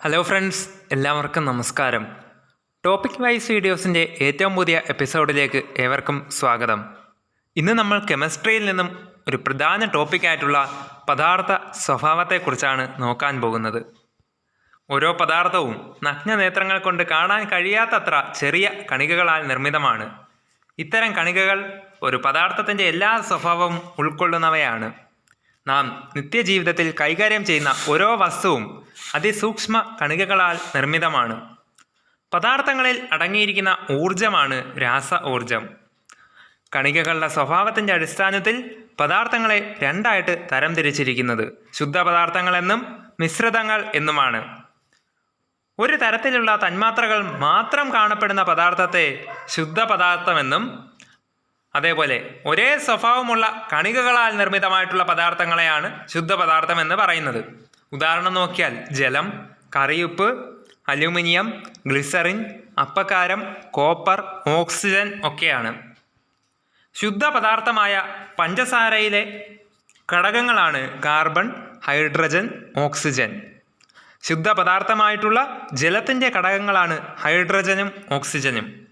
Hello friends എല്ലാവർക്കും നമസ്കാരം. Topic wise വീഡിയോസിന്റെ ഏറ്റവും പുതിയ എപ്പിസോഡിലേക്ക് ഏവർക്കും സ്വാഗതം. ഇന്ന് നമ്മൾ കെമിസ്ട്രിയിൽ നിന്നും ഒരു പ്രധാന ടോപ്പിക്കായിട്ടുള്ള പദാർത്ഥ സ്വഭാവത്തെക്കുറിച്ചാണ് നോക്കാൻ പോകുന്നത്. ഓരോ പദാർത്ഥവും നഗ്ന നേത്രങ്ങൾ കൊണ്ട് കാണാൻ കഴിയാത്തത്ര ചെറിയ കണികകളാൽ നിർമ്മിതമാണ്. ഇത്തരം കണികകൾ ഒരു പദാർത്ഥത്തിന്റെ എല്ലാ സ്വഭാവവും ഉൾക്കൊള്ളുന്നവയാണ്. നാം നിത്യജീവിതത്തിൽ കൈകാര്യം ചെയ്യുന്ന ഓരോ വസ്തുവും അതിസൂക്ഷ്മ കണികകളാൽ നിർമ്മിതമാണ്. പദാർത്ഥങ്ങളിൽ അടങ്ങിയിരിക്കുന്ന ഊർജമാണ് രാസ ഊർജം കണികകളുടെ സ്വഭാവത്തിന്റെ അടിസ്ഥാനത്തിൽ പദാർത്ഥങ്ങളെ രണ്ടായിട്ട് തരംതിരിച്ചിരിക്കുന്നത് ശുദ്ധ പദാർത്ഥങ്ങളെന്നും മിശ്രിതങ്ങൾ എന്നുമാണ്. ഒരു തരത്തിലുള്ള തന്മാത്രകൾ മാത്രം കാണപ്പെടുന്ന പദാർത്ഥത്തെ ശുദ്ധ പദാർത്ഥമെന്നും അതേപോലെ ഒരേ സ്വഭാവമുള്ള കണികകളാൽ നിർമ്മിതമായിട്ടുള്ള പദാർത്ഥങ്ങളെയാണ് ശുദ്ധ പദാർത്ഥം എന്ന് പറയുന്നത്. ഉദാഹരണം നോക്കിയാൽ ജലം കറിയുപ്പ് അലുമിനിയം ഗ്ലിസറിൻ അപ്പക്കാരം കോപ്പർ ഓക്സിജൻ ഒക്കെയാണ്. ശുദ്ധ പദാർത്ഥമായ പഞ്ചസാരയിലെ ഘടകങ്ങളാണ് കാർബൺ ഹൈഡ്രജൻ ഓക്സിജൻ. ശുദ്ധ പദാർത്ഥമായിട്ടുള്ള ജലത്തിന്റെ ഘടകങ്ങളാണ് ഹൈഡ്രജനും ഓക്സിജനും.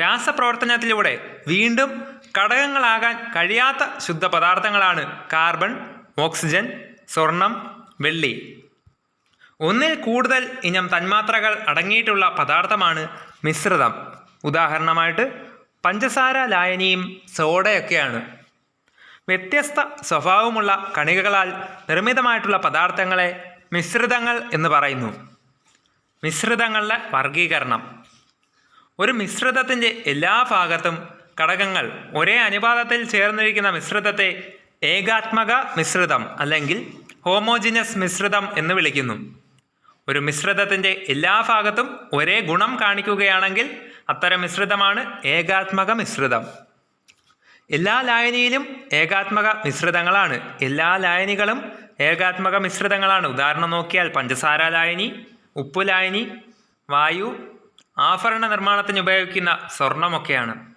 രാസപ്രവർത്തനത്തിലൂടെ വീണ്ടും ഘടകങ്ങളാകാൻ കഴിയാത്ത ശുദ്ധ പദാർത്ഥങ്ങളാണ് കാർബൺ ഓക്സിജൻ സ്വർണം വെള്ളി. ഒന്നിൽ കൂടുതൽ ഇനം തന്മാത്രകൾ അടങ്ങിയിട്ടുള്ള പദാർത്ഥമാണ് മിശ്രിതം. ഉദാഹരണമായിട്ട് പഞ്ചസാര ലായനിയും സോഡയൊക്കെയാണ്. വ്യത്യസ്ത സ്വഭാവമുള്ള കണികകളാൽ നിർമ്മിതമായിട്ടുള്ള പദാർത്ഥങ്ങളെ മിശ്രിതങ്ങൾ എന്ന് പറയുന്നു. മിശ്രിതങ്ങളുടെ വർഗീകരണം ഒരു മിശ്രിതത്തിന്റെ എല്ലാ ഭാഗത്തും ഘടകങ്ങൾ ഒരേ അനുപാതത്തിൽ ചേർന്നിരിക്കുന്ന മിശ്രിതത്തെ ഏകാത്മക മിശ്രിതം അല്ലെങ്കിൽ ഹോമോജിനസ് മിശ്രിതം എന്ന് വിളിക്കുന്നു. ഒരു മിശ്രിതത്തിന്റെ എല്ലാ ഭാഗത്തും ഒരേ ഗുണം കാണിക്കുകയാണെങ്കിൽ അത്തരം മിശ്രിതമാണ് ഏകാത്മക മിശ്രിതം. എല്ലാ ലായനിയിലും ഏകാത്മക മിശ്രിതങ്ങളാണ്. എല്ലാ ലായനികളും ഏകാത്മക മിശ്രിതങ്ങളാണ്. ഉദാഹരണം നോക്കിയാൽ പഞ്ചസാര ലായനി ഉപ്പു ലായനി വായു ആഭരണ നിർമ്മാണത്തിന് ഉപയോഗിക്കുന്ന സ്വർണമൊക്കെയാണ്.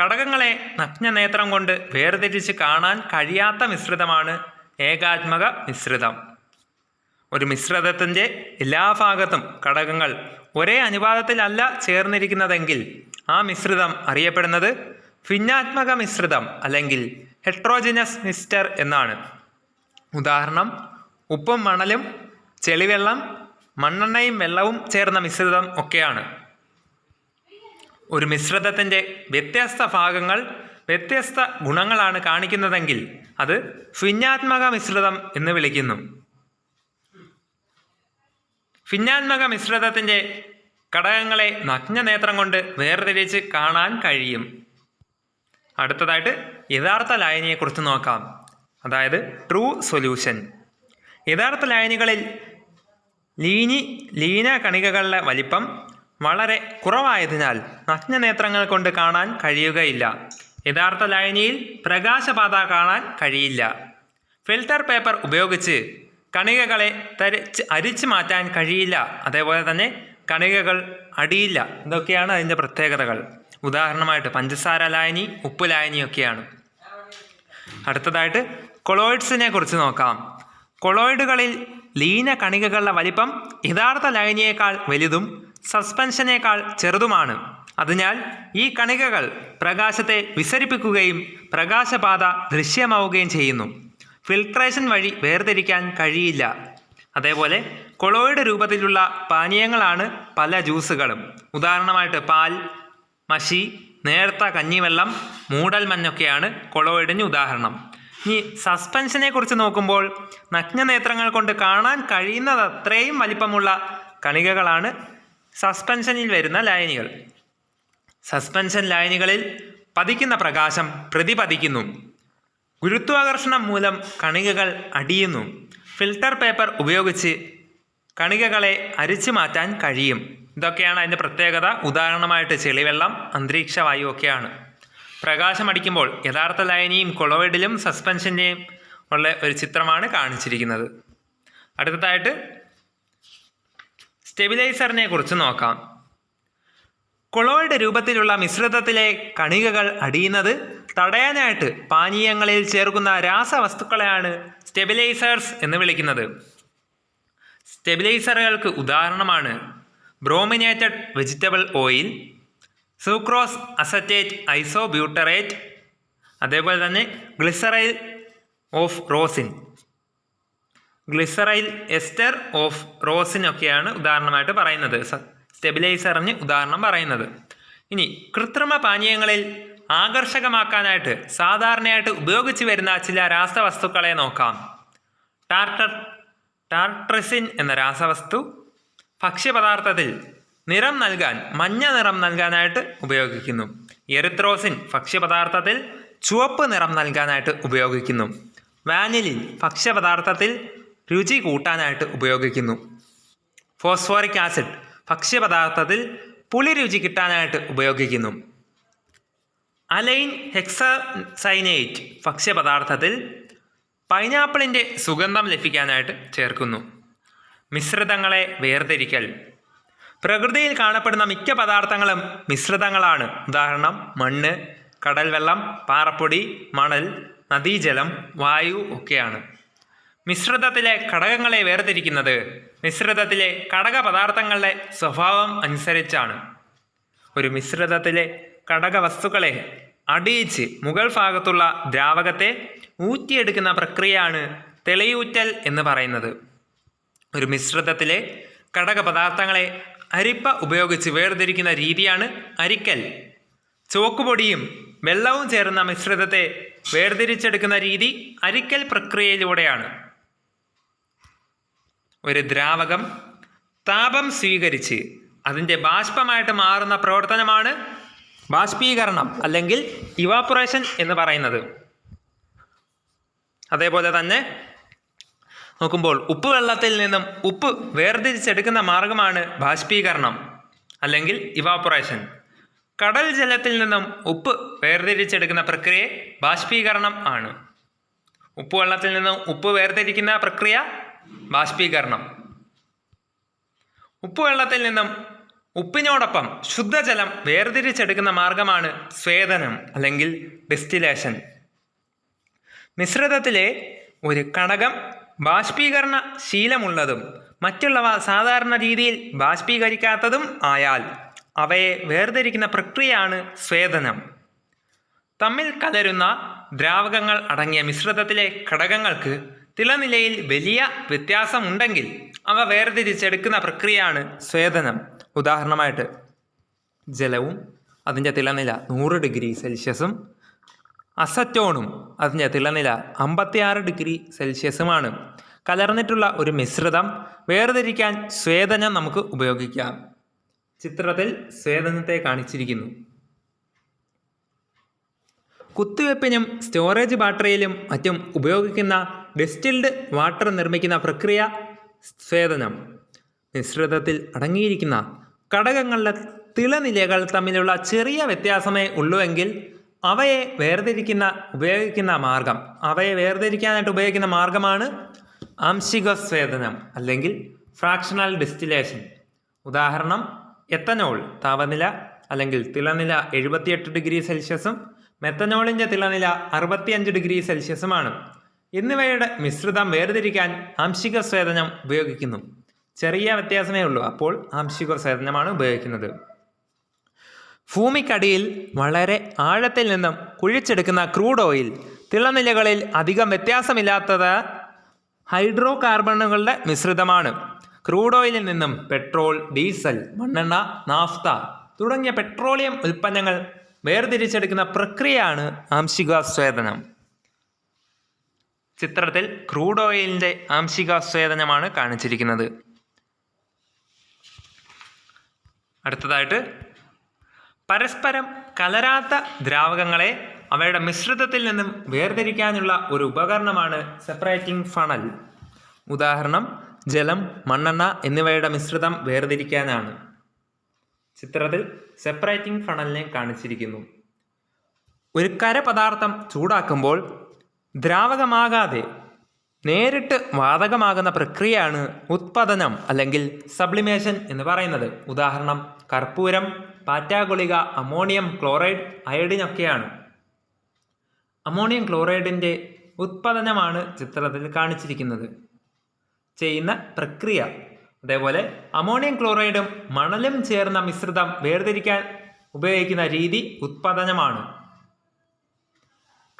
ഘടകങ്ങളെ നഗ്നനേത്രം കൊണ്ട് വേർതിരിച്ച് കാണാൻ കഴിയാത്ത മിശ്രിതമാണ് ഏകാത്മക മിശ്രിതം. ഒരു മിശ്രിതത്തിന്റെ എല്ലാ ഭാഗത്തും ഘടകങ്ങൾ ഒരേ അനുപാതത്തിലല്ല ചേർന്നിരിക്കുന്നതെങ്കിൽ ആ മിശ്രിതം അറിയപ്പെടുന്നത് ഭിന്നാത്മക മിശ്രിതം അല്ലെങ്കിൽ ഹെട്രോജിനസ് മിസ്റ്റർ എന്നാണ്. ഉദാഹരണം ഉപ്പും മണലും ചെളിവെള്ളം മണ്ണെണ്ണയും വെള്ളവും ചേർന്ന മിശ്രിതം ഒക്കെയാണ്. ഒരു മിശ്രിതത്തിന്റെ വ്യത്യസ്ത ഭാഗങ്ങൾ വ്യത്യസ്ത ഗുണങ്ങളാണ് കാണിക്കുന്നതെങ്കിൽ അത് ഫിഞ്ഞാത്മക മിശ്രിതം എന്ന് വിളിക്കുന്നു. ഫിഞ്ഞാത്മക മിശ്രിതത്തിന്റെ ഘടകങ്ങളെ നഗ്നനേത്രം കൊണ്ട് വേർതിരിച്ച് കാണാൻ കഴിയും. അടുത്തതായിട്ട് യഥാർത്ഥ ലായനിയെക്കുറിച്ച് നോക്കാം. അതായത് ട്രൂ സൊല്യൂഷൻ. യഥാർത്ഥ ലായനികളിൽ ലീനി ലീന കണികകളുടെ വലിപ്പം വളരെ കുറവായതിനാൽ നഗ്നനേത്രങ്ങൾ കൊണ്ട് കാണാൻ കഴിയുകയില്ല. യഥാർത്ഥ ലായനിയിൽ പ്രകാശപാത കാണാൻ കഴിയില്ല. ഫിൽട്ടർ പേപ്പർ ഉപയോഗിച്ച് കണികകളെ തരിച്ച് അരിച്ചു മാറ്റാൻ കഴിയില്ല. അതേപോലെ തന്നെ കണികകൾ അടിയില്ല. ഇതൊക്കെയാണ് അതിന്റെ പ്രത്യേകതകൾ. ഉദാഹരണമായിട്ട് പഞ്ചസാര ലായനി ഉപ്പ് ലായനിയൊക്കെയാണ് അടുത്തതായിട്ട് കൊളോയിഡ്സിനെ കുറിച്ച് നോക്കാം. കൊളോയിഡുകളിൽ ലീന കണികകളുടെ വലിപ്പം യഥാർത്ഥ ലൈനിയേക്കാൾ വലുതും സസ്പെൻഷനേക്കാൾ ചെറുതുമാണ്. അതിനാൽ ഈ കണികകൾ പ്രകാശത്തെ വിസരിപ്പിക്കുകയും പ്രകാശപാത ദൃശ്യമാവുകയും ചെയ്യുന്നു. ഫിൽട്രേഷൻ വഴി വേർതിരിക്കാൻ കഴിയില്ല. അതേപോലെ കൊളോയിഡ് രൂപത്തിലുള്ള പാനീയങ്ങളാണ് പല ജ്യൂസുകളും. ഉദാഹരണമായിട്ട് പാൽ മഷി നേർത്ത കഞ്ഞിവെള്ളം മൂടൽമഞ്ഞൊക്കെയാണ് കൊളോയിഡിന് ഉദാഹരണം. ഇനി സസ്പെൻഷനെ കുറിച്ച് നോക്കുമ്പോൾ നഗ്നനേത്രങ്ങൾ കൊണ്ട് കാണാൻ കഴിയുന്നത് അത്രയും വലിപ്പമുള്ള കണികകളാണ് സസ്പെൻഷനിൽ വരുന്ന ലൈനുകൾ സസ്പെൻഷൻ ലൈനുകളിൽ പതിക്കുന്ന പ്രകാശം പ്രതിപതിക്കുന്നു. ഗുരുത്വാകർഷണം മൂലം കണികകൾ അടിയുന്നു. ഫിൽട്ടർ പേപ്പർ ഉപയോഗിച്ച് കണികകളെ അരിച്ചു മാറ്റാൻ കഴിയും. ഇതൊക്കെയാണ് അതിന്റെ പ്രത്യേകത. ഉദാഹരണമായിട്ട് ചെളിവെള്ളം അന്തരീക്ഷ വായു ഒക്കെയാണ്. പ്രകാശം അടിക്കുമ്പോൾ യഥാർത്ഥ ലൈനിയും കൊളോയിഡിലും സസ്പെൻഷന്റെയും ഉള്ള ഒരു ചിത്രമാണ് കാണിച്ചിരിക്കുന്നത്. അടുത്തതായിട്ട് സ്റ്റെബിലൈസറിനെ കുറിച്ച് നോക്കാം. കൊളോയിഡ് രൂപത്തിലുള്ള മിശ്രിതത്തിലെ കണികകൾ അടിയുന്നത് തടയാനായിട്ട് പാനീയങ്ങളിൽ ചേർക്കുന്ന രാസവസ്തുക്കളെയാണ് സ്റ്റെബിലൈസേഴ്സ് എന്ന് വിളിക്കുന്നത്. സ്റ്റെബിലൈസറുകൾക്ക് ഉദാഹരണമാണ് brominated vegetable oil sucrose acetate isobutyrate അതേപോലെ തന്നെ glyceryl of rosin glyceryl ester of റോസിനൊക്കെയാണ് ഉദാഹരണമായിട്ട് പറയുന്നത്. സ്റ്റെബിലൈസറിന് ഉദാഹരണം പറയുന്നത്. ഇനി കൃത്രിമ പാനീയങ്ങളിൽ ആകർഷകമാക്കാനായിട്ട് സാധാരണയായിട്ട് ഉപയോഗിച്ച് വരുന്ന ചില രാസവസ്തുക്കളെ നോക്കാം. ടാർട്ടർ ടാർട്രസിൻ എന്ന രാസവസ്തു ഭക്ഷ്യപദാർത്ഥത്തിൽ നിറം നൽകാൻ മഞ്ഞ നിറം നൽകാനായിട്ട് ഉപയോഗിക്കുന്നു. എറിത്രോസിൻ ഭക്ഷ്യപദാർത്ഥത്തിൽ ചുവപ്പ് നിറം നൽകാനായിട്ട് ഉപയോഗിക്കുന്നു. വാനിലിൻ ഭക്ഷ്യപദാർത്ഥത്തിൽ രുചി കൂട്ടാനായിട്ട് ഉപയോഗിക്കുന്നു. ഫോസ്ഫോറിക് ആസിഡ് ഭക്ഷ്യപദാർത്ഥത്തിൽ പുളി രുചി കിട്ടാനായിട്ട് ഉപയോഗിക്കുന്നു. അലൈൻ ഹെക്സസൈനേറ്റ് ഭക്ഷ്യപദാർത്ഥത്തിൽ പൈനാപ്പിളിന്റെ സുഗന്ധം ലഭിക്കാനായിട്ട് ചേർക്കുന്നു. മിശ്രിതങ്ങളെ വേർതിരിക്കൽ. പ്രകൃതിയിൽ കാണപ്പെടുന്ന മിക്ക പദാർത്ഥങ്ങളും മിശ്രിതങ്ങളാണ്. ഉദാഹരണം മണ്ണ് കടൽ വെള്ളം പാറപ്പൊടി മണൽ നദീജലം വായു ഒക്കെയാണ്. മിശ്രിതത്തിലെ ഘടകങ്ങളെ വേർതിരിക്കുന്നത് മിശ്രിതത്തിലെ ഘടക പദാർത്ഥങ്ങളുടെ സ്വഭാവം അനുസരിച്ചാണ്. ഒരു മിശ്രിതത്തിലെ ഘടക വസ്തുക്കളെ അടിയിച്ച് മുകൾ ഭാഗത്തുള്ള ദ്രാവകത്തെ ഊറ്റിയെടുക്കുന്ന പ്രക്രിയയാണ് തെളിയൂറ്റൽ എന്ന് പറയുന്നത്. ഒരു മിശ്രിതത്തിലെ ഘടക പദാർത്ഥങ്ങളെ അരിപ്പ ഉപയോഗിച്ച് വേർതിരിക്കുന്ന രീതിയാണ് അരിക്കൽ. ചുവക്കുപൊടിയും വെള്ളവും ചേർന്ന മിശ്രിതത്തെ വേർതിരിച്ചെടുക്കുന്ന രീതി അരിക്കൽ പ്രക്രിയയിലൂടെയാണ്. ഒരു ദ്രാവകം താപം സ്വീകരിച്ച് അതിന്റെ ബാഷ്പമായിട്ട് മാറുന്ന പ്രവർത്തനമാണ് ബാഷ്പീകരണം അല്ലെങ്കിൽ ഇവാപ്പറേഷൻ എന്ന് പറയുന്നത്. അതേപോലെ തന്നെ നോക്കുമ്പോൾ ഉപ്പ് വെള്ളത്തിൽ നിന്നും ഉപ്പ് വേർതിരിച്ചെടുക്കുന്ന മാർഗമാണ് ബാഷ്പീകരണം അല്ലെങ്കിൽ ഇവാപ്പറേഷൻ കടൽ ജലത്തിൽ നിന്നും ഉപ്പ് വേർതിരിച്ചെടുക്കുന്ന പ്രക്രിയ ബാഷ്പീകരണം ആണ്. ഉപ്പ് വെള്ളത്തിൽ നിന്നും ഉപ്പ് വേർതിരിക്കുന്ന പ്രക്രിയ ബാഷ്പീകരണം. ഉപ്പ് വെള്ളത്തിൽ നിന്നും ഉപ്പിനോടൊപ്പം ശുദ്ധജലം വേർതിരിച്ചെടുക്കുന്ന മാർഗമാണ് സ്വേദനം അല്ലെങ്കിൽ ഡിസ്റ്റിലേഷൻ മിശ്രിതത്തിലെ ഒരു കണകം ബാഷ്പീകരണ ശീലമുള്ളതും മറ്റുള്ളവ സാധാരണ രീതിയിൽ ബാഷ്പീകരിക്കാത്തതും ആയാൽ അവയെ വേർതിരിക്കുന്ന പ്രക്രിയയാണ് സ്വേദനം. തമ്മിൽ കലരുന്ന ദ്രാവകങ്ങൾ അടങ്ങിയ മിശ്രിതത്തിലെ ഘടകങ്ങൾക്ക് തിളനിലയിൽ വലിയ വ്യത്യാസമുണ്ടെങ്കിൽ അവ വേർതിരിച്ചെടുക്കുന്ന പ്രക്രിയയാണ് സ്വേദനം. ഉദാഹരണമായിട്ട് ജലവും അതിന്റെ തിളനില നൂറ് ഡിഗ്രി സെൽഷ്യസും അസറ്റോണും അതിന്റെ തിളനില അമ്പത്തിയാറ് ഡിഗ്രി സെൽഷ്യസുമാണ്. കലർന്നിട്ടുള്ള ഒരു മിശ്രിതം വേർതിരിക്കാൻ സ്വേദനം നമുക്ക് ഉപയോഗിക്കാം. ചിത്രത്തിൽ സ്വേദനത്തെ കാണിച്ചിരിക്കുന്നു. കുത്തിവെപ്പിനും സ്റ്റോറേജ് ബാറ്ററിയിലും മറ്റും ഉപയോഗിക്കുന്ന ഡിസ്റ്റിൽഡ് വാട്ടർ നിർമ്മിക്കുന്ന പ്രക്രിയ സ്വേദനം. മിശ്രിതത്തിൽ അടങ്ങിയിരിക്കുന്ന ഘടകങ്ങളുടെ തിളനിലകൾ തമ്മിലുള്ള ചെറിയ വ്യത്യാസമേ ഉള്ളുവെങ്കിൽ അവയെ വേർതിരിക്കുന്ന ഉപയോഗിക്കുന്ന മാർഗം. അവയെ വേർതിരിക്കാനായിട്ട് ഉപയോഗിക്കുന്ന മാർഗമാണ് ആംശിക സ്വേദനം അല്ലെങ്കിൽ ഫ്രാക്ഷണൽ ഡിസ്റ്റിലേഷൻ ഉദാഹരണം എത്തനോൾ താപനില അല്ലെങ്കിൽ തിളനില എഴുപത്തിയെട്ട് ഡിഗ്രി സെൽഷ്യസും മെത്തനോളിന്റെ തിളനില അറുപത്തിയഞ്ച് ഡിഗ്രി സെൽഷ്യസുമാണ്. എന്നിവയുടെ മിശ്രിതം വേർതിരിക്കാൻ ആംശിക സ്വേദനം ഉപയോഗിക്കുന്നു. ചെറിയ വ്യത്യാസമേ ഉള്ളൂ. അപ്പോൾ ആംശിക സ്വേദനമാണ് ഉപയോഗിക്കുന്നത്. ഭൂമിക്കടിയിൽ വളരെ ആഴത്തിൽ നിന്നും കുഴിച്ചെടുക്കുന്ന ക്രൂഡ് ഓയിൽ തിളനിലകളിൽ അധികം വ്യത്യാസമില്ലാത്തത് ഹൈഡ്രോ കാർബണുകളുടെ മിശ്രിതമാണ്. ക്രൂഡ് ഓയിലിൽ നിന്നും പെട്രോൾ ഡീസൽ മണ്ണെണ്ണ നാഫ്ത തുടങ്ങിയ പെട്രോളിയം ഉൽപ്പന്നങ്ങൾ വേർതിരിച്ചെടുക്കുന്ന പ്രക്രിയയാണ് ആംശിക സ്വേദനം ചിത്രത്തിൽ ക്രൂഡ് ഓയിലിന്റെ ആംശിക സ്വേദനമാണ് കാണിച്ചിരിക്കുന്നത്. അടുത്തതായിട്ട് പരസ്പരം കലരാത്ത ദ്രാവകങ്ങളെ അവയുടെ മിശ്രിതത്തിൽ നിന്നും വേർതിരിക്കാനുള്ള ഒരു ഉപകരണമാണ് സെപ്പറേറ്റിംഗ് ഫണൽ ഉദാഹരണം ജലം മണ്ണെണ്ണ എന്നിവയുടെ മിശ്രിതം വേർതിരിക്കാനാണ്. ചിത്രത്തിൽ സെപ്പറേറ്റിംഗ് ഫണലിനെ കാണിച്ചിരിക്കുന്നു. ഒരു കരപദാർത്ഥം ചൂടാക്കുമ്പോൾ ദ്രാവകമാകാതെ നേരിട്ട് വാതകമാകുന്ന പ്രക്രിയയാണ് ഉത്പാദനം അല്ലെങ്കിൽ സബ്ലിമേഷൻ എന്ന് പറയുന്നത്. ഉദാഹരണം കർപ്പൂരം പാറ്റാഗുളിക അമോണിയം ക്ലോറൈഡ് അയഡിനൊക്കെയാണ് അമോണിയം ക്ലോറൈഡിന്റെ ഉത്പാദനമാണ് ചിത്രത്തിൽ കാണിച്ചിരിക്കുന്നത്. ചെയ്യുന്ന പ്രക്രിയ. അതേപോലെ അമോണിയം ക്ലോറൈഡും മണലും ചേർന്ന മിശ്രിതം വേർതിരിക്കാൻ ഉപയോഗിക്കുന്ന രീതി ഉത്പാദനമാണ്.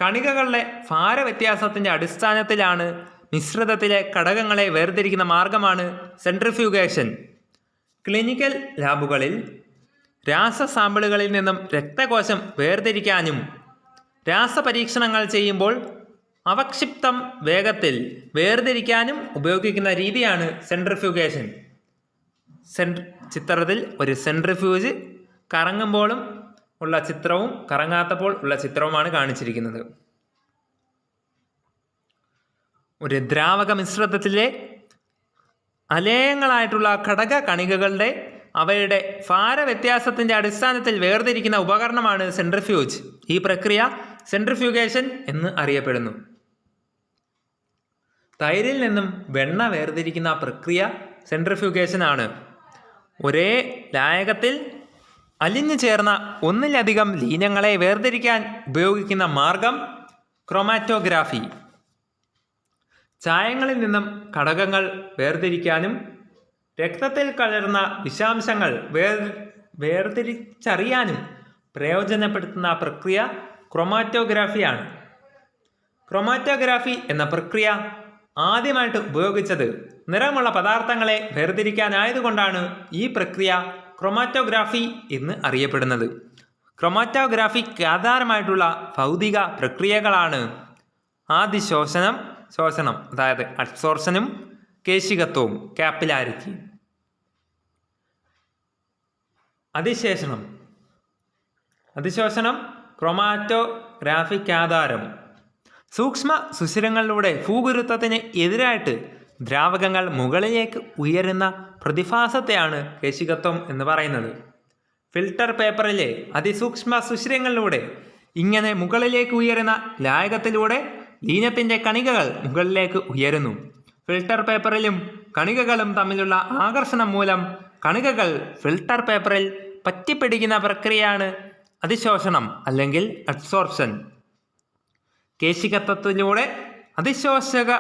കണികകളുടെ ഭാരവ്യത്യാസത്തിന്റെ അടിസ്ഥാനത്തിലാണ് മിശ്രിതത്തിലെ ഘടകങ്ങളെ വേർതിരിക്കുന്ന മാർഗമാണ് സെൻട്രിഫ്യൂഗേഷൻ. ക്ലിനിക്കൽ ലാബുകളിൽ രാസ സാമ്പിളുകളിൽ നിന്നും രക്തകോശം വേർതിരിക്കാനും രാസപരീക്ഷണങ്ങൾ ചെയ്യുമ്പോൾ അവക്ഷിപ്തം വേഗത്തിൽ വേർതിരിക്കാനും ഉപയോഗിക്കുന്ന രീതിയാണ് സെൻട്രിഫ്യൂഗേഷൻ. സെൻട്ര ചിത്രത്തിൽ ഒരു സെൻട്രിഫ്യൂജ് കറങ്ങുമ്പോഴും ഉള്ള ചിത്രവും കറങ്ങാത്തപ്പോൾ ഉള്ള ചിത്രവുമാണ് കാണിച്ചിരിക്കുന്നത്. ഒരു ദ്രാവക മിശ്രിതത്തിലെ അലേയങ്ങളായിട്ടുള്ള ഘടക കണികകളുടെ അവയുടെ ഭാരവ്യത്യാസത്തിന്റെ അടിസ്ഥാനത്തിൽ വേർതിരിക്കുന്ന ഉപകരണമാണ് സെൻട്രിഫ്യൂജ്. ഈ പ്രക്രിയ സെൻട്രിഫ്യൂഗേഷൻ എന്ന് അറിയപ്പെടുന്നു. തൈരിൽ നിന്നും വെണ്ണ വേർതിരിക്കുന്ന പ്രക്രിയ സെൻട്രിഫ്യൂഗേഷൻ ആണ് ഒരേ ലായകത്തിൽ അലിഞ്ഞു ചേർന്ന ഒന്നിലധികം ലീനങ്ങളെ വേർതിരിക്കാൻ ഉപയോഗിക്കുന്ന മാർഗം ക്രൊമാറ്റോഗ്രാഫി. ചായങ്ങളിൽ നിന്നും ഘടകങ്ങൾ വേർതിരിക്കാനും രക്തത്തിൽ കലർന്ന വിഷാംശങ്ങൾ വേർ വേർതിരിച്ചറിയാനും പ്രയോജനപ്പെടുത്തുന്ന പ്രക്രിയ ക്രൊമാറ്റോഗ്രാഫിയാണ്. ക്രൊമാറ്റോഗ്രാഫി എന്ന പ്രക്രിയ ആദ്യമായിട്ട് ഉപയോഗിച്ചത് നിറമുള്ള പദാർത്ഥങ്ങളെ വേർതിരിക്കാനായതുകൊണ്ടാണ് ഈ പ്രക്രിയ ക്രൊമാറ്റോഗ്രാഫി എന്ന് അറിയപ്പെടുന്നത്. ക്രൊമാറ്റോഗ്രാഫിക്ക് ആധാരമായിട്ടുള്ള ഭൗതിക പ്രക്രിയകളാണ്. ആദിശോഷണം ശോഷണം അതായത് അഡ്സോർഷനും കേശികത്വവും കാപ്പിലാരിറ്റി അതിശേഷണം. അതിശോഷണം ക്രൊമാറ്റോഗ്രാഫിക് ആധാരം. സൂക്ഷ്മ സുഷിരങ്ങളിലൂടെ ഭൂഗുരുത്വത്തിന് എതിരായിട്ട് ദ്രാവകങ്ങൾ മുകളിലേക്ക് ഉയരുന്ന പ്രതിഭാസത്തെയാണ് കേശികത്വം എന്ന് പറയുന്നത്. ഫിൽട്ടർ പേപ്പറിലെ അതിസൂക്ഷ്മ സുഷിരങ്ങളിലൂടെ ഇങ്ങനെ മുകളിലേക്ക് ഉയരുന്ന ലായകത്തിലൂടെ ലീനത്തിന്റെ കണികകൾ മുകളിലേക്ക് ഉയരുന്നു. ഫിൽട്ടർ പേപ്പറിലും കണികകളും തമ്മിലുള്ള ആകർഷണം മൂലം കണികകൾ ഫിൽട്ടർ പേപ്പറിൽ പറ്റിപ്പിടിക്കുന്ന പ്രക്രിയയാണ് അതിശോഷണം അല്ലെങ്കിൽ അബ്സോർപ്ഷൻ. കേശികത്വത്തിലൂടെ അതിശോഷക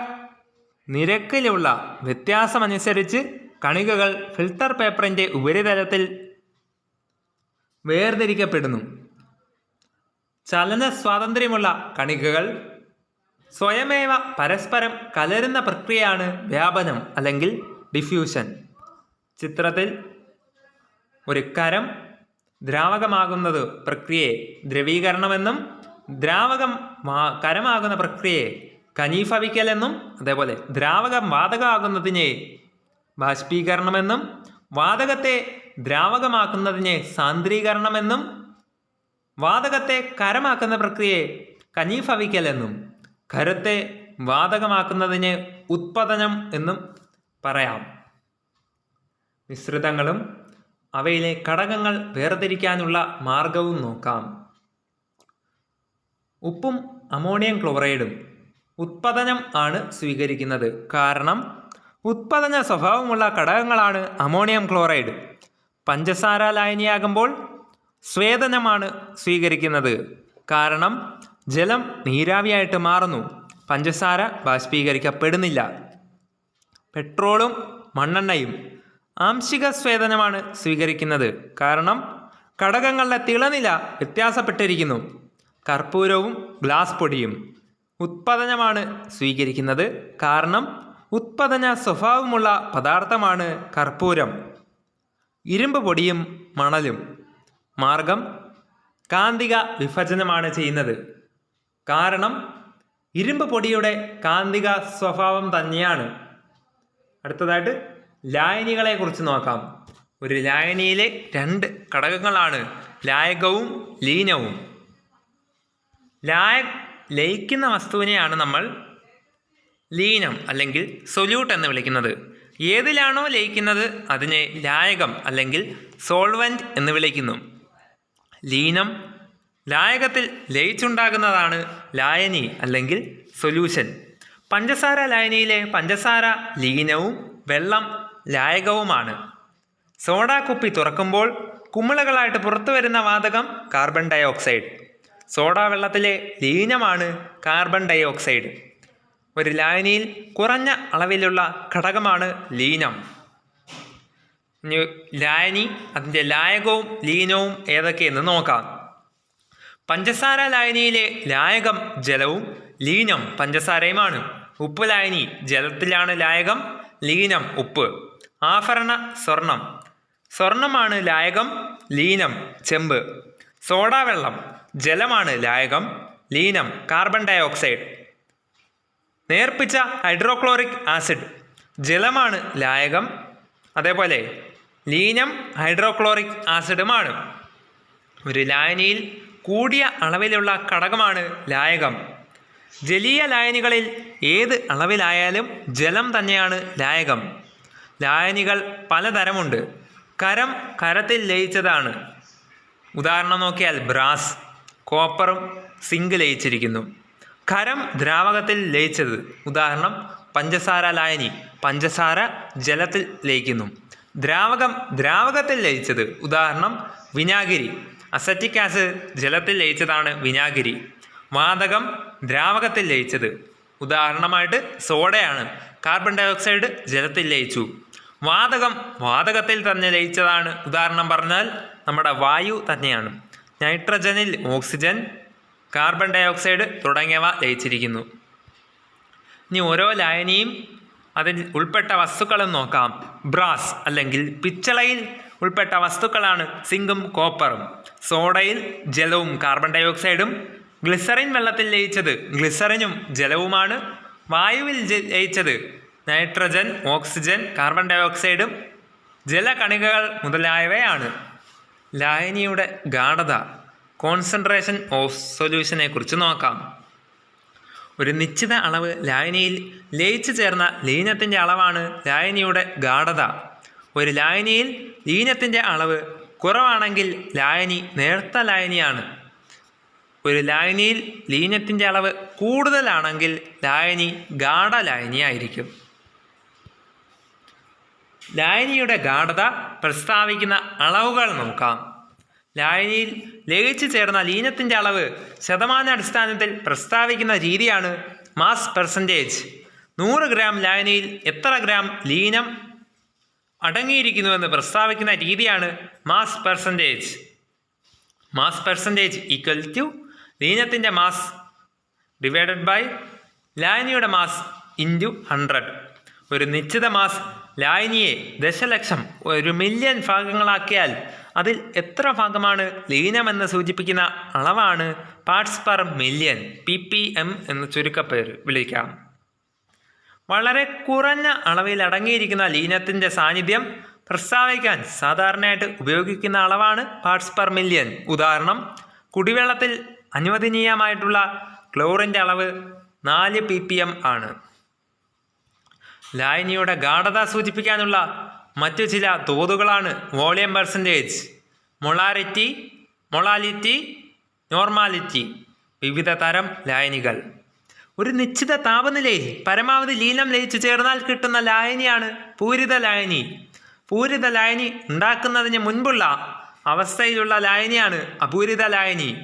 നിരക്കിലുള്ള വ്യത്യാസമനുസരിച്ച് കണികകൾ ഫിൽട്ടർ പേപ്പറിന്റെ ഉപരിതലത്തിൽ വേർതിരിക്കപ്പെടുന്നു. ചലന സ്വാതന്ത്ര്യമുള്ള കണികകൾ സ്വയമേവ പരസ്പരം കലരുന്ന പ്രക്രിയയാണ് വ്യാപനം അല്ലെങ്കിൽ ഡിഫ്യൂഷൻ ചിത്രത്തിൽ ഒരു കരം ദ്രാവകമാകുന്നത് പ്രക്രിയയെ ദ്രവീകരണമെന്നും ദ്രാവകം കരമാകുന്ന പ്രക്രിയയെ കനീഫവിക്കലെന്നും അതേപോലെ ദ്രാവകം വാതകമാകുന്നതിനെ ബാഷ്പീകരണമെന്നും വാതകത്തെ ദ്രാവകമാക്കുന്നതിനെ സാന്ദ്രീകരണമെന്നും വാതകത്തെ കരമാക്കുന്ന പ്രക്രിയയെ കനീഫവിക്കൽ എന്നും കരത്തെ വാതകമാക്കുന്നതിന് ഉത്പതനം എന്നും പറയാം. മിശ്രിതങ്ങളും അവയിലെ ഘടകങ്ങൾ വേർതിരിക്കാനുള്ള മാർഗവും നോക്കാം. ഉപ്പും അമോണിയം ക്ലോറൈഡും ഉത്പതനം ആണ് സ്വീകരിക്കുന്നത്. കാരണം ഉത്പതന സ്വഭാവമുള്ള ഘടകങ്ങളാണ് അമോണിയം ക്ലോറൈഡ്. പഞ്ചസാര ലായനിയാകുമ്പോൾ സ്വേദനമാണ് സ്വീകരിക്കുന്നത്. കാരണം ജലം നീരാവിയായിട്ട് മാറുന്നു. പഞ്ചസാര ബാഷ്പീകരിക്കപ്പെടുന്നില്ല. പെട്രോളും മണ്ണെണ്ണയും ആംശിക സ്വേദനമാണ് സ്വീകരിക്കുന്നത്. കാരണം ഘടകങ്ങളുടെ തിളനില വ്യത്യാസപ്പെട്ടിരിക്കുന്നു. കർപ്പൂരവും ഗ്ലാസ് പൊടിയും ഉത്പതനമാണ് സ്വീകരിക്കുന്നത്. കാരണം ഉത്പതന സ്വഭാവമുള്ള പദാർത്ഥമാണ് കർപ്പൂരം. ഇരുമ്പ് പൊടിയും മണലും. മാർഗം കാന്തിക വിഭജനമാണ് ചെയ്യുന്നത്. കാരണം ഇരുമ്പ് പൊടിയുടെ കാന്തിക സ്വഭാവം തന്നെയാണ്. അടുത്തതായിട്ട് ലായനികളെ കുറിച്ച് നോക്കാം. ഒരു ലായനിയിലെ രണ്ട് ഘടകങ്ങളാണ് ലായകവും ലീനവും. ലായ ലയിക്കുന്ന വസ്തുവിനെയാണ് നമ്മൾ ലീനം അല്ലെങ്കിൽ സൊല്യൂട്ട് എന്ന് വിളിക്കുന്നത്. ഏതിലാണോ ലയിക്കുന്നത് അതിനെ ലായകം അല്ലെങ്കിൽ സോൾവന്റ് എന്ന് വിളിക്കുന്നു. ലീനം ലായകത്തിൽ ലയിച്ചുണ്ടാകുന്നതാണ് ലായനി അല്ലെങ്കിൽ സൊല്യൂഷൻ. പഞ്ചസാര ലായനിയിലെ പഞ്ചസാര ലീനവും വെള്ളം ലായകവുമാണ്. സോഡ കുപ്പി തുറക്കുമ്പോൾ കുമിളകളായിട്ട് പുറത്തു വരുന്ന വാതകം കാർബൺ ഡയോക്സൈഡ് സോഡ വെള്ളത്തിലെ ലീനമാണ് കാർബൺ ഡയോക്സൈഡ് ഒരു ലായനിയിൽ കുറഞ്ഞ അളവിലുള്ള ഘടകമാണ് ലീനം. ലായനി അതിന്റെ ലായകവും ലീനവും ഏതൊക്കെയെന്ന് നോക്കാം. പഞ്ചസാര ലായനിയിലെ ലായകം ജലവും ലീനം പഞ്ചസാരയുമാണ്. ഉപ്പ് ലായനി ജലത്തിലാണ് ലായകം ലീനം ഉപ്പ്. ആഭരണ സ്വർണം. സ്വർണമാണ് ലായകം ലീനം ചെമ്പ്. സോഡാ വെള്ളം. ജലമാണ് ലായകം ലീനം കാർബൺ ഡയോക്സൈഡ്. നേർപ്പിച്ച ഹൈഡ്രോക്ലോറിക് ആസിഡ്. ജലമാണ് ലായകം. അതേപോലെ ലീനം ഹൈഡ്രോക്ലോറിക് ആസിഡുമാണ്. ഒരു ലായനിയിൽ കൂടിയ അളവിലുള്ള ഘടകമാണ് ലായകം. ജലീയ ലായനികളിൽ ഏത് അളവിലായാലും ജലം തന്നെയാണ് ലായകം. ലായനികൾ പലതരമുണ്ട്. കരം കരത്തിൽ ലയിച്ചതാണ്. ഉദാഹരണം നോക്കിയാൽ ബ്രാസ്. കോപ്പറും സിങ്ക് ലയിച്ചിരിക്കുന്നു. ഖരം ദ്രാവകത്തിൽ ലയിച്ചത്. ഉദാഹരണം പഞ്ചസാര ലായനി പഞ്ചസാര ജലത്തിൽ ലയിക്കുന്നു. ദ്രാവകം ദ്രാവകത്തിൽ ലയിച്ചത്. ഉദാഹരണം വിനാഗിരി അസറ്റിക് ആസിഡ് ജലത്തിൽ ലയിച്ചതാണ് വിനാഗിരി. വാതകം ദ്രാവകത്തിൽ ലയിച്ചത്. ഉദാഹരണമായിട്ട് സോഡയാണ് കാർബൺ ഡയോക്സൈഡ് ജലത്തിൽ ലയിച്ചു. വാതകം വാതകത്തിൽ തന്നെ ലയിച്ചതാണ്. ഉദാഹരണം പറഞ്ഞാൽ നമ്മുടെ വായു തന്നെയാണ്. നൈട്രജനിൽ ഓക്സിജൻ കാർബൺ ഡൈ ഓക്സൈഡ് തുടങ്ങിയവ ലയിച്ചിരിക്കുന്നു ഇനി ഓരോ ലായനിയും അതിൽ ഉൾപ്പെട്ട വസ്തുക്കളും നോക്കാം. ബ്രാസ് അല്ലെങ്കിൽ പിച്ചളയിൽ ഉൾപ്പെട്ട വസ്തുക്കളാണ് സിങ്കും കോപ്പറും. സോഡയിൽ ജലവും കാർബൺ ഡൈ ഓക്സൈഡും ഗ്ലിസറിൻ വെള്ളത്തിൽ ലയിച്ചത് ഗ്ലിസറിനും ജലവുമാണ്. വായുവിൽ ലയിച്ചത് നൈട്രജൻ ഓക്സിജൻ കാർബൺ ഡൈ ഓക്സൈഡും ജലകണികകൾ മുതലായവയാണ്. ലായനിയുടെ ഗാഠത കോൺസെൻട്രേഷൻ ഓഫ് സൊല്യൂഷനെ കുറിച്ച് നോക്കാം. ഒരു നിശ്ചിത അളവ് ലായനിയിൽ ലയിച്ചു ചേർന്ന ലീനത്തിന്റെ അളവാണ് ലായനിയുടെ ഗാഠത ഒരു ലായനിയിൽ ലീനത്തിന്റെ അളവ് കുറവാണെങ്കിൽ ലായനി നേർത്ത ലായനിയാണ്. ഒരു ലായനിയിൽ ലീനത്തിന്റെ അളവ് കൂടുതലാണെങ്കിൽ ലായനി ഗാഠ ലായനിയായിരിക്കും ലായനിയുടെ ഗാഠത പ്രസ്താവിക്കുന്ന അളവുകൾ നോക്കാം. ലായനിയിൽ ലയിച്ചു ചേർന്ന ലീനത്തിന്റെ അളവ് ശതമാന അടിസ്ഥാനത്തിൽ പ്രസ്താവിക്കുന്ന രീതിയാണ് മാസ് പെർസെന്റേജ് നൂറ് ഗ്രാം ലായനിയിൽ എത്ര ഗ്രാം ലീനം അടങ്ങിയിരിക്കുന്നുവെന്ന് പ്രസ്താവിക്കുന്ന രീതിയാണ് mass percentage mass percentage equal to ലീനത്തിന്റെ mass divided by ലായനിയുടെ മാസ് ഇന്റു ഹൺഡ്രഡ് ഒരു നിശ്ചിത മാസ് ലായനിയെ ദശലക്ഷം ഒരു മില്യൺ ഭാഗങ്ങളാക്കിയാൽ അതിൽ എത്ര ഭാഗമാണ് ലീനമെന്ന് സൂചിപ്പിക്കുന്ന അളവാണ് parts per million P P M എന്ന് ചുരുക്കപ്പേര്. വിളിക്കാം. വളരെ കുറഞ്ഞ അളവിൽ അടങ്ങിയിരിക്കുന്ന ലീനത്തിന്റെ സാന്നിധ്യം പ്രസ്താവിക്കാൻ സാധാരണയായിട്ട് ഉപയോഗിക്കുന്ന അളവാണ് പാർട്സ് പെർ മില്യൺ ഉദാഹരണം കുടിവെള്ളത്തിൽ അനുവദനീയമായിട്ടുള്ള ക്ലോറിന്റെ അളവ് നാല് പി പി എം ആണ്. ലായനിയുടെ ഗാഠത സൂചിപ്പിക്കാനുള്ള മറ്റു ചില തോതുകളാണ് volume percentage. Molarity molality normality വിവിധ തരം ലായനികൾ. ഒരു നിശ്ചിത താപനിലയിൽ പരമാവധി ലീനം ലയിച്ചു ചേർന്നാൽ കിട്ടുന്ന ലായനിയാണ് പൂരിത ലായനി. പൂരിത ലായനി ഉണ്ടാക്കുന്നതിന് മുൻപുള്ള അവസ്ഥയിലുള്ള ലായനിയാണ് അപൂരിത ലായനി.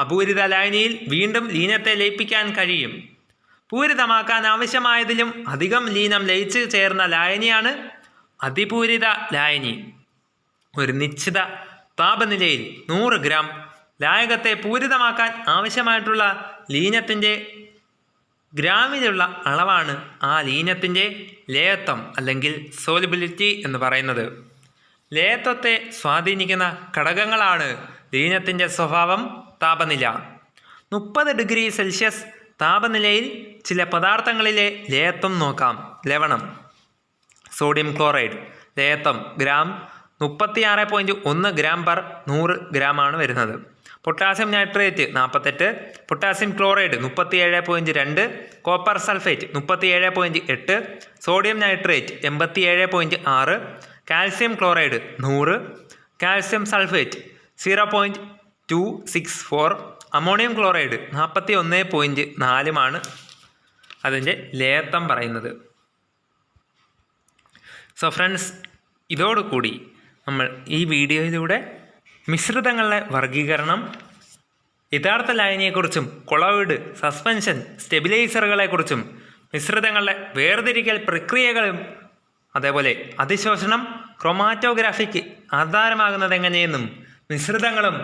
അപൂരിത ലായനിയിൽ വീണ്ടും ലീനത്തെ ലയിപ്പിക്കാൻ കഴിയും. പൂരിതമാക്കാൻ ആവശ്യമായതിലും അധികം ലീനം ലയിച്ച് ചേർന്ന ലായനിയാണ് അതിപൂരിത ലായനി. ഒരു നിശ്ചിത താപനിലയിൽ നൂറ് ഗ്രാം ലായകത്തെ പൂരിതമാക്കാൻ ആവശ്യമായിട്ടുള്ള ലീനത്തിന്റെ ഗ്രാമിലുള്ള അളവാണ് ആ ലീനത്തിന്റെ ലേയത്വം അല്ലെങ്കിൽ സോലിബിലിറ്റി എന്ന് പറയുന്നത്. ലേയത്വത്തെ സ്വാധീനിക്കുന്ന ഘടകങ്ങളാണ് ലീനത്തിന്റെ സ്വഭാവം താപനില. മുപ്പത് ഡിഗ്രി സെൽഷ്യസ് താപനിലയിൽ ചില പദാർത്ഥങ്ങളിലെ ലേയത്വം നോക്കാം. ലവണം സോഡിയം ക്ലോറൈഡ് ലേയത്വം ഗ്രാം മുപ്പത്തിയാറ് പോയിന്റ് ഒന്ന് ഗ്രാം പെർ നൂറ് ഗ്രാമാണ് വരുന്നത്. പൊട്ടാസ്യം നൈട്രേറ്റ് നാൽപ്പത്തെട്ട് പൊട്ടാസ്യം ക്ലോറൈഡ് മുപ്പത്തിയേഴ് പോയിന്റ് രണ്ട് കോപ്പർ സൾഫേറ്റ് മുപ്പത്തിയേഴ് പോയിന്റ് എട്ട് സോഡിയം നൈട്രേറ്റ് എൺപത്തിയേഴ് പോയിന്റ് ആറ് കാൽസ്യം ക്ലോറൈഡ് നൂറ് calcium sulphate zero point two six four ammonium chloride നാൽപ്പത്തി ഒന്ന് പോയിന്റ് നാലുമാണ് അതിന്റെ ലേത്തം പറയുന്നത്. സോ ഫ്രണ്ട്സ് ഇതോടുകൂടി നമ്മൾ ഈ വീഡിയോയിലൂടെ മിശ്രിതങ്ങളുടെ വർഗീകരണം യഥാർത്ഥ ലായനിയെക്കുറിച്ചും കൊളോയിഡ് സസ്പെൻഷൻ സ്റ്റെബിലൈസറുകളെക്കുറിച്ചും മിശ്രിതങ്ങളുടെ വേർതിരിക്കൽ പ്രക്രിയകളും അതേപോലെ അതിശോഷണം ക്രൊമാറ്റോഗ്രാഫിക്ക് ആധാരമാകുന്നത് എങ്ങനെയെന്നും മിശ്രിതങ്ങളും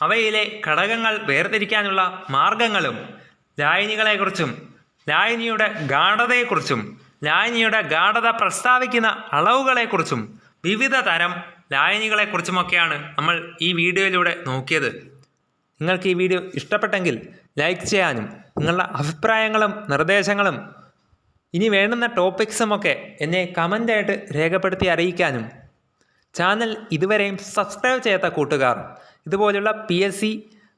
അവയിലെ ഘടകങ്ങൾ വേർതിരിക്കാനുള്ള മാർഗങ്ങളും ലായനികളെക്കുറിച്ചും ലായനിയുടെ ഗാഠതയെക്കുറിച്ചും ലായനിയുടെ ഗാഠത പ്രസ്താവിക്കുന്ന അളവുകളെക്കുറിച്ചും വിവിധ തരം ലായനികളെക്കുറിച്ചുമൊക്കെയാണ് നമ്മൾ ഈ വീഡിയോയിലൂടെ നോക്കിയത്. നിങ്ങൾക്ക് ഈ വീഡിയോ ഇഷ്ടപ്പെട്ടെങ്കിൽ ലൈക്ക് ചെയ്യാനും നിങ്ങളുടെ അഭിപ്രായങ്ങളും നിർദ്ദേശങ്ങളും ഇനി വേണ്ടുന്ന ടോപ്പിക്സുമൊക്കെ എന്നെ കമന്റായിട്ട് രേഖപ്പെടുത്തി അറിയിക്കാനും ചാനൽ ഇതുവരെയും സബ്സ്ക്രൈബ് ചെയ്യാത്ത കൂട്ടുകാർ ഇതുപോലുള്ള P S C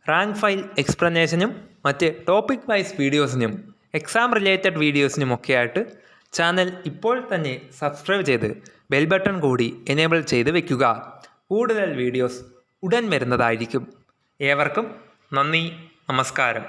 rank file എക്സ്പ്ലനേഷനും മറ്റ് ടോപ്പിക് വൈസ് വീഡിയോസിനും എക്സാം റിലേറ്റഡ് വീഡിയോസിനും ഒക്കെ ആയിട്ട് ചാനൽ ഇപ്പോൾ തന്നെ സബ്സ്ക്രൈബ് ചെയ്ത് ബെൽ ബട്ടൺ കൂടി എനേബിൾ ചെയ്ത് വെക്കുക. കൂടുതൽ വീഡിയോസ് ഉടൻ വരുന്നതായിരിക്കും. ഏവർക്കും നന്ദി നമസ്കാരം.